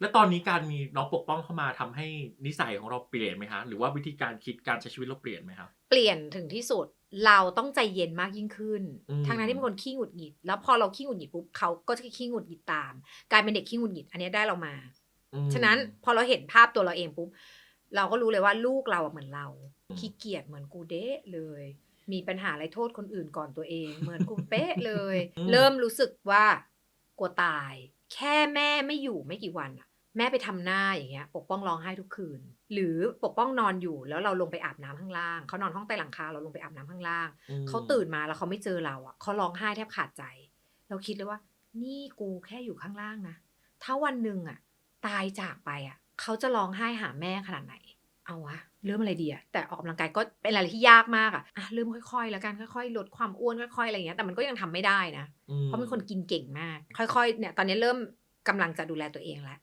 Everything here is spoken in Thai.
แล้วตอนนี้การมีน้องปกป้องเข้ามาทำให้นิสัยของเราเปลี่ยนไหมคะหรือว่าวิธีการคิดการใช้ชีวิตเราเปลี่ยนไหมครับเปลี่ยนถึงที่สุดเราต้องใจเย็นมากยิ่งขึ้นอืมทางนั้นที่เป็นคนขี้หงุดหงิด แล้วพอเราขี้หงุดหงิดปุ๊บเขาก็จะขี้หงุดหงิดตาม กลายเป็นเด็กขี้หงุดหงิด อันเนี้ยได้เรามาอืมฉะนั้นพอเราเห็นภาพตัวเราเองปุ๊บเราก็รู้เลยว่าลูกเราอะเหมือนเราอืมขี้เกียจเหมือนกูเด้เลย มีปัญหาอะไรโทษคนอื่นก่อนตัวเอง เหมือนกูเป๊ะเลย เริ่มรู้สึกว่ากลัวตาย แค่แม่ไม่อยู่ไม่กี่วันอะ แม่ไปทำหน้าอย่างเงี้ย ปกป้องร้องไห้ทุกคืน หรือปกป้องนอนอยู่แล้วเราลงไปอาบน้ำข้างล่างเขานอนห้องใต้หลังคาเราลงไปอาบน้ำข้างล่างอืมเขาตื่นมาแล้วเขาไม่เจอเราอะเขาร้องไห้แทบขาดใจ เราคิดเลยว่า นี่กูแค่อยู่ข้างล่างนะถ้าวันหนึ่งอะ ตายจากไปอะเขาจะร้องไห้หาแม่ขนาดไหน เอาวะเริ่มอะไรดีอะแต่ออกกำลังกายก็เป็นอะไรที่ยากมากอะอะเริ่มค่อยๆ แล้วกันค่อยๆ ลดความอ้วนค่อยๆอะไรอย่างเงี้ยแต่มันก็ยังทำไม่ได้นะอืมเพราะเป็นคนกินเก่งมาก ค่อยๆเนี่ยตอนนี้เริ่มกำลังจะดูแลตัวเองแล้ว